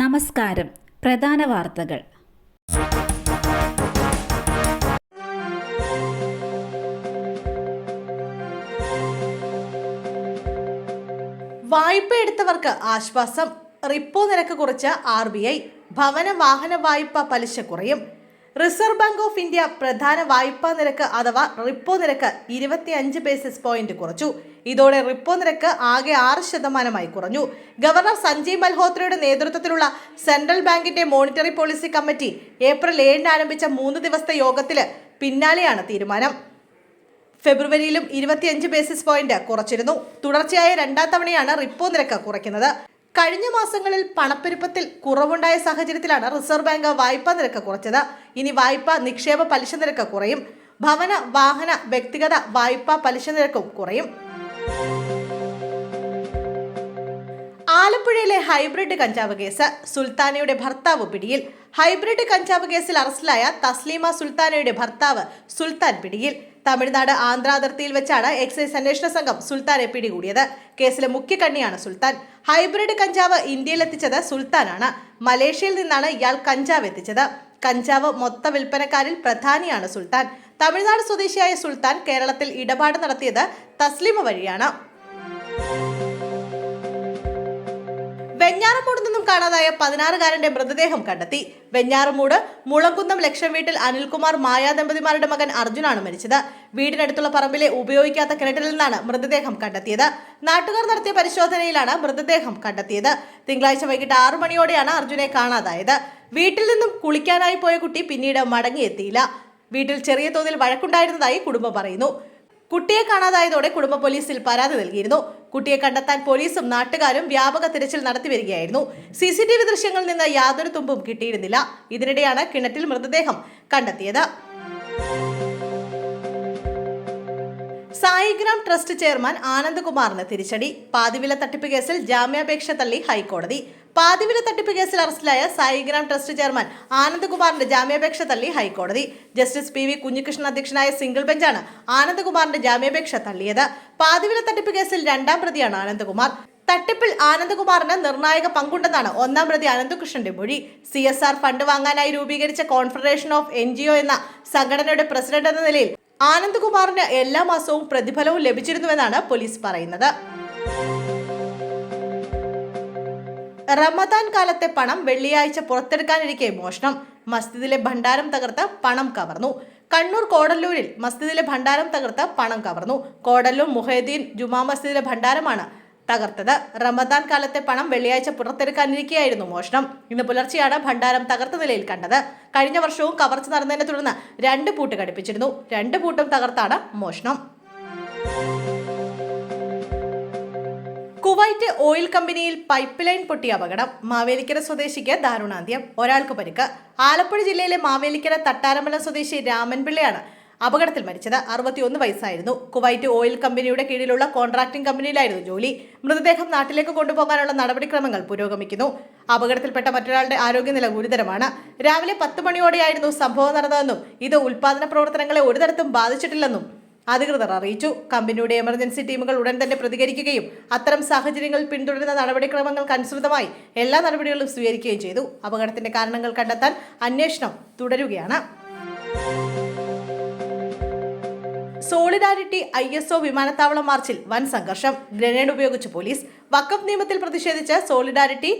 നമസ്കാരം. പ്രധാന വാർത്തകൾ. വായ്പ എടുത്തവർക്ക് ആശ്വാസം. റിപ്പോ നിരക്ക് കുറച്ച് ആർ ബി ഐ. ഭവന വാഹന വായ്പ പലിശ കുറയും. റിസർവ് ബാങ്ക് ഓഫ് ഇന്ത്യ പ്രധാന വായ്പാ നിരക്ക് അഥവാ റിപ്പോ നിരക്ക് ഇരുപത്തിയഞ്ച് ബേസിസ് പോയിന്റ് കുറച്ചു. ഇതോടെ റിപ്പോ നിരക്ക് ആകെ ആറ് ശതമാനമായി കുറഞ്ഞു. ഗവർണർ സഞ്ജയ് മൽഹോത്രയുടെ നേതൃത്വത്തിലുള്ള സെൻട്രൽ ബാങ്കിന്റെ മോണിറ്ററി പോളിസി കമ്മിറ്റി ഏപ്രിൽ ഏഴിന് ആരംഭിച്ച മൂന്ന് ദിവസത്തെ യോഗത്തിൽ പിന്നാലെയാണ് തീരുമാനം. ഫെബ്രുവരിയിലും ഇരുപത്തിയഞ്ച് ബേസിസ് പോയിന്റ് കുറച്ചിരുന്നു. തുടർച്ചയായ രണ്ടാം തവണയാണ് റിപ്പോ നിരക്ക് കുറയ്ക്കുന്നത്. കഴിഞ്ഞ മാസങ്ങളിൽ പണപ്പെരുപ്പത്തിൽ കുറവുണ്ടായ സാഹചര്യത്തിലാണ് റിസർവ് ബാങ്ക് വായ്പാ നിരക്ക് കുറച്ചത്. ഇനി വായ്പ നിക്ഷേപ പലിശ നിരക്ക് കുറയും. ഭവന വാഹന വ്യക്തിഗത വായ്പാ പലിശ നിരക്കും കുറയും. ആലപ്പുഴയിലെ ഹൈബ്രിഡ് കഞ്ചാവ് കേസ്. സുൽത്താനയുടെ ഭർത്താവ് പിടിയിൽ. ഹൈബ്രിഡ് കഞ്ചാവ് കേസിൽ അറസ്റ്റിലായ തസ്ലീമ സുൽത്താനയുടെ ഭർത്താവ് സുൽത്താൻ പിടിയിൽ. തമിഴ്നാട് ആന്ധ്ര അതിർത്തിയിൽ വെച്ചാണ് എക്സൈസ് അന്വേഷണ സംഘം സുൽത്താനെ പിടികൂടിയത്. കേസിലെ മുഖ്യ കണ്ണിയാണ് സുൽത്താൻ. ഹൈബ്രിഡ് കഞ്ചാവ് ഇന്ത്യയിൽ എത്തിച്ചത് സുൽത്താനാണ്. മലേഷ്യയിൽ നിന്നാണ് ഇയാൾ കഞ്ചാവ് എത്തിച്ചത്. കഞ്ചാവ് മൊത്ത വിൽപ്പനക്കാരിൽ പ്രധാനിയാണ് സുൽത്താൻ. തമിഴ്നാട് സ്വദേശിയായ സുൽത്താൻ കേരളത്തിൽ ഇടപാട് നടത്തിയത് തസ്ലിമ വഴിയാണ്. വെഞ്ഞാറമൂട് നിന്നും കാണാതായ പതിനാറുകാരന്റെ മൃതദേഹം കണ്ടെത്തി. വെഞ്ഞാറമൂട് മുളങ്കുന്നം ലക്ഷം വീട്ടിൽ അനിൽകുമാർ മായ ദമ്പതിമാരുടെ മകൻ അർജുനാണ് മരിച്ചത്. വീടിനടുത്തുള്ള പറമ്പിലെ ഉപയോഗിക്കാത്ത കിണറ്റിൽ നിന്നാണ് മൃതദേഹം കണ്ടെത്തിയത്. നാട്ടുകാർ നടത്തിയ പരിശോധനയിലാണ് മൃതദേഹം കണ്ടെത്തിയത്. തിങ്കളാഴ്ച വൈകിട്ട് ആറു മണിയോടെയാണ് അർജുനെ കാണാതായത്. വീട്ടിൽ നിന്നും കുളിക്കാനായി പോയ കുട്ടി പിന്നീട് മടങ്ങിയെത്തിയില്ല. വീട്ടിൽ ചെറിയ തോതിൽ വഴക്കുണ്ടായിരുന്നതായി കുടുംബം പറയുന്നു. കുട്ടിയെ കാണാതായതോടെ കുടുംബ പോലീസിൽ പരാതി നൽകിയിരുന്നു. കുട്ടിയെ കണ്ടെത്താൻ പോലീസും നാട്ടുകാരും വ്യാപക തിരച്ചിൽ നടത്തിവരികയായിരുന്നു സി സി ടി വി ദൃശ്യങ്ങളിൽ നിന്ന് യാതൊരു തുമ്പും കിട്ടിയിരുന്നില്ല. ഇതിനിടെയാണ് കിണറ്റിൽ മൃതദേഹം കണ്ടെത്തിയത്. സായിഗ്രാം ട്രസ്റ്റ് ചെയർമാൻ ആനന്ദ്കുമാറിന് തിരിച്ചടി. പാതിവില തട്ടിപ്പ് കേസിൽ ജാമ്യാപേക്ഷ തള്ളി ഹൈക്കോടതി. പാതിവില തട്ടിപ്പ് കേസിൽ അറസ്റ്റിലായ സായിഗ്രാം ട്രസ്റ്റ് ചെയർമാൻ ആനന്ദകുമാറിന്റെ ജാമ്യാപേക്ഷ തള്ളി ഹൈക്കോടതി. ജസ്റ്റിസ് പി വി കുഞ്ഞികൃഷ്ണൻ അധ്യക്ഷനായ സിംഗിൾ ബെഞ്ചാണ് ആനന്ദകുമാറിന്റെ ജാമ്യാപേക്ഷ തള്ളിയത്. പാതിവില തട്ടിപ്പ് കേസിൽ രണ്ടാം പ്രതിയാണ് ആനന്ദകുമാർ. തട്ടിപ്പിൽ ആനന്ദകുമാറിന് നിർണായക പങ്കുണ്ടെന്നാണ് ഒന്നാം പ്രതി അനന്തകൃഷ്ണന്റെ മൊഴി. സി എസ് ആർ ഫണ്ട് വാങ്ങാനായി രൂപീകരിച്ച confederation of N G O എന്ന സംഘടനയുടെ പ്രസിഡന്റ് എന്ന നിലയിൽ ആനന്ദകുമാറിന് എല്ലാ മാസവും പ്രതിഫലവും ലഭിച്ചിരുന്നുവെന്നാണ് പോലീസ് പറയുന്നത്. റമദാൻ കാലത്തെ പണം വെള്ളിയാഴ്ച പുറത്തെടുക്കാനിരിക്കെ മോഷണം. മസ്ജിദിലെ ഭണ്ഡാരം തകർത്ത് പണം കവർന്നു. കണ്ണൂർ കോടല്ലൂരിൽ മസ്ജിദിലെ ഭണ്ഡാരം തകർത്ത് പണം കവർന്നു. കോടല്ലൂർ മുഹൈദ്ദീൻ ജുമാ മസ്ജിദിലെ ഭണ്ഡാരമാണ് തകർത്തത്. റമദാൻ കാലത്തെ പണം വെള്ളിയാഴ്ച പുറത്തെടുക്കാനിരിക്കെയായിരുന്നു മോഷണം. ഇന്ന് പുലർച്ചെയാണ് ഭണ്ഡാരം തകർത്ത നിലയിൽ കണ്ടത്. കഴിഞ്ഞ വർഷവും കവർച്ച നടന്നതിനെ തുടർന്ന് രണ്ട് പൂട്ട് ഘടിപ്പിച്ചിരുന്നു. രണ്ട് പൂട്ടും തകർത്താണ് മോഷണം. കുവൈറ്റ് ഓയിൽ കമ്പനിയിൽ പൈപ്പ് ലൈൻ പൊട്ടിയ അപകടം മാവേലിക്കര സ്വദേശിക്ക് ദാരുണാന്ത്യം. ഒരാൾക്ക് പരിക്ക്. ആലപ്പുഴ ജില്ലയിലെ മാവേലിക്കര തട്ടാരമല സ്വദേശി രാമൻപിള്ളയാണ് അപകടത്തിൽ മരിച്ചത്. അറുപത്തിയൊന്ന് വയസ്സായിരുന്നു. കുവൈറ്റ് ഓയിൽ കമ്പനിയുടെ കീഴിലുള്ള കോൺട്രാക്ടിംഗ് കമ്പനിയിലായിരുന്നു ജോലി. മൃതദേഹം നാട്ടിലേക്ക് കൊണ്ടുപോകാനുള്ള നടപടിക്രമങ്ങൾ പുരോഗമിക്കുന്നു. അപകടത്തിൽപ്പെട്ട മറ്റൊരാളുടെ ആരോഗ്യനില ഗുരുതരമാണ്. രാവിലെ പത്ത് മണിയോടെയായിരുന്നു സംഭവം നടന്നതെന്നും ഇത് ഉൽപാദന പ്രവർത്തനങ്ങളെ ഒരു തരത്തും ബാധിച്ചിട്ടില്ലെന്നും അധികൃതർ അറിയിച്ചു. കമ്പനിയുടെ എമർജൻസി ടീമുകൾ ഉടൻ തന്നെ പ്രതികരിക്കുകയും അത്തരം സാഹചര്യങ്ങൾ പിന്തുടരുന്ന നടപടിക്രമങ്ങൾക്ക് അനുസൃതമായി എല്ലാ നടപടികളും സ്വീകരിക്കുകയും ചെയ്തു. അപകടത്തിന്റെ കാരണങ്ങൾ കണ്ടെത്താൻ അന്വേഷണം തുടരുകയാണ്. സോളിഡാരിറ്റി ഐ എസ് ഒ വിമാനത്താവളം മാർച്ചിൽ വൻ സംഘർഷം. ഗ്രനേഡ് ഉപയോഗിച്ച് പോലീസ് വക്കഫ് നിയമത്തിൽ പ്രതിഷേധിച്ച് സോളിഡാരിറ്റി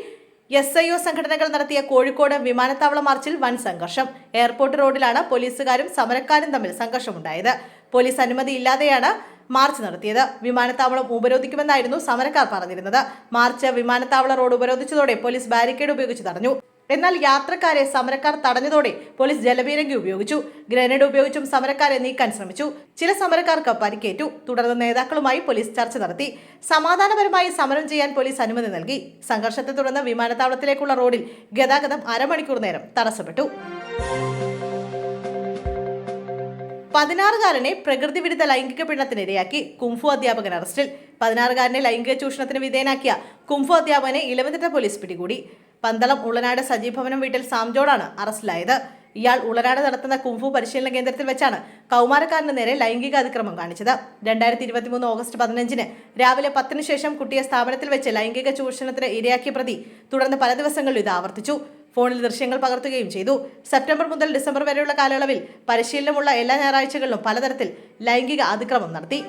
എസ് ഐ ഒ സംഘടനകൾ നടത്തിയ കോഴിക്കോട് വിമാനത്താവള മാർച്ചിൽ വൻ സംഘർഷം. എയർപോർട്ട് റോഡിലാണ് പോലീസുകാരും സമരക്കാരും തമ്മിൽ സംഘർഷമുണ്ടായത്. പോലീസ് അനുമതിയില്ലാതെയാണ് മാർച്ച് നടത്തിയത്. വിമാനത്താവളം ഉപരോധിക്കുമെന്നായിരുന്നു സമരക്കാർ പറഞ്ഞിരുന്നത്. മാർച്ച് വിമാനത്താവള റോഡ് ഉപരോധിച്ചതോടെ പോലീസ് ബാരിക്കേഡ് ഉപയോഗിച്ച് തടഞ്ഞു. എന്നാൽ യാത്രക്കാരെ സമരക്കാർ തടഞ്ഞതോടെ പോലീസ് ജലപീരങ്കി ഉപയോഗിച്ചു. ഗ്രനേഡ് ഉപയോഗിച്ചും സമരക്കാരെ നീക്കാൻ ശ്രമിച്ചു. ചില സമരക്കാർക്ക് പരിക്കേറ്റു. തുടർന്ന് നേതാക്കളുമായി പോലീസ് ചർച്ച നടത്തി. സമാധാനപരമായി സമരം ചെയ്യാൻ പോലീസ് അനുമതി നൽകി. സംഘർഷത്തെ തുടർന്ന് വിമാനത്താവളത്തിലേക്കുള്ള റോഡിൽ ഗതാഗതം അരമണിക്കൂർ നേരം തടസ്സപ്പെട്ടു. പതിനാറുകാരനെ പ്രകൃതി വിരുദ്ധ ലൈംഗിക പീഡനത്തിനിരയാക്കി കുംഫു അധ്യാപകൻ അറസ്റ്റിൽ. പതിനാറുകാരനെ ലൈംഗിക ചൂഷണത്തിന് വിധേയനാക്കിയ കുംഫു അധ്യാപകനെ ഇലവന്തിട്ട പോലീസ് പിടികൂടി. പന്തളം ഉള്ളനാട് സജീഭവനം വീട്ടിൽ സാംജോടാണ് അറസ്റ്റിലായത്. ഇയാൾ ഉളനാട് നടത്തുന്ന കുംഫു പരിശീലന കേന്ദ്രത്തിൽ വെച്ചാണ് കൗമാരക്കാരന് നേരെ ലൈംഗിക അതിക്രമം കാണിച്ചത്. രണ്ടായിരത്തി ഇരുപത്തി മൂന്ന് ഓഗസ്റ്റ് പതിനഞ്ചിന് രാവിലെ പത്തിനു ശേഷം കുട്ടിയെ സ്ഥാപനത്തിൽ വെച്ച് ലൈംഗിക ചൂഷണത്തിന് ഇരയാക്കിയ പ്രതി തുടർന്ന് പല ദിവസങ്ങളിൽ ഇത് ആവർത്തിച്ചു. ഫോണിൽ ദൃശ്യങ്ങൾ പകർത്തുകയും ചെയ്തു. സെപ്റ്റംബർ മുതൽ ഡിസംബർ വരെയുള്ള കാലയളവിൽ പരിശീലനമുള്ള എല്ലാ ഞായറാഴ്ചകളിലും പലതരത്തിൽ ലൈംഗിക അതിക്രമം നടത്തി.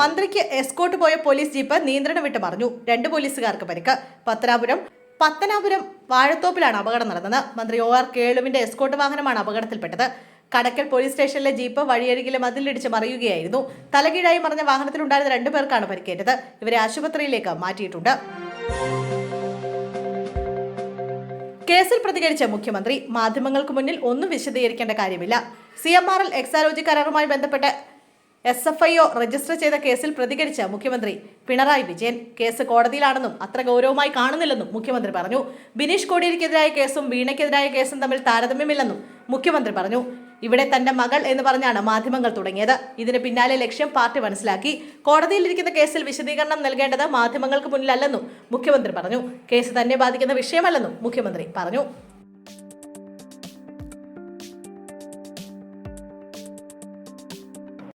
മന്ത്രിക്ക് എസ്കോട്ട് പോയ പോലീസ് ജീപ്പ് നിയന്ത്രണം വിട്ട് മറിഞ്ഞു. രണ്ട് പോലീസുകാർക്ക് പരിക്ക്. പത്തനാപുരം പത്തനാപുരം വാഴത്തോപ്പിലാണ് അപകടം നടന്നത്. മന്ത്രി ഒ ആർ കേളുവിന്റെ എസ്കോട്ട് വാഹനമാണ് അപകടത്തിൽപ്പെട്ടത്. കടക്കൽ പോലീസ് സ്റ്റേഷനിലെ ജീപ്പ് വഴിയരികിലെ മതിലിടിച്ച് മറിയുകയായിരുന്നു. തലകീഴായി മറിഞ്ഞ വാഹനത്തിലുണ്ടായിരുന്ന രണ്ടുപേർക്കാണ് പരിക്കേറ്റത്. ഇവരെ ആശുപത്രിയിലേക്ക് മാറ്റിയിട്ടുണ്ട്. കേസിൽ പ്രതികരിച്ച മുഖ്യമന്ത്രി മാധ്യമങ്ങൾക്ക് മുന്നിൽ ഒന്നും വിശദീകരിക്കേണ്ട കാര്യമില്ല. C M R L Exalogic കരാറുമായി ബന്ധപ്പെട്ട് S F I O register ചെയ്ത കേസിൽ പ്രതികരിച്ച മുഖ്യമന്ത്രി പിണറായി വിജയൻ കേസ് കോടതിയിലാണെന്നും അത്ര ഗൗരവമായി കാണുന്നില്ലെന്നും മുഖ്യമന്ത്രി പറഞ്ഞു. ബിനീഷ് കോടിയേരിക്കെതിരായ കേസും വീണയ്ക്കെതിരായ കേസും തമ്മിൽ താരതമ്യമില്ലെന്നും മുഖ്യമന്ത്രി പറഞ്ഞു. ഇവിടെ തന്റെ മകൾ എന്ന് പറഞ്ഞാണ് മാധ്യമങ്ങൾ തുടങ്ങിയത്. ഇതിന് പിന്നാലെ ലക്ഷ്യം പാർട്ടി മനസ്സിലാക്കി. കോടതിയിലിരിക്കുന്ന കേസിൽ വിശദീകരണം നൽകേണ്ടത് മാധ്യമങ്ങൾക്ക് മുന്നിലല്ലെന്നും മുഖ്യമന്ത്രി പറഞ്ഞു. കേസ് തന്നെ ബാധിക്കുന്ന വിഷയമല്ലെന്നും മുഖ്യമന്ത്രി പറഞ്ഞു.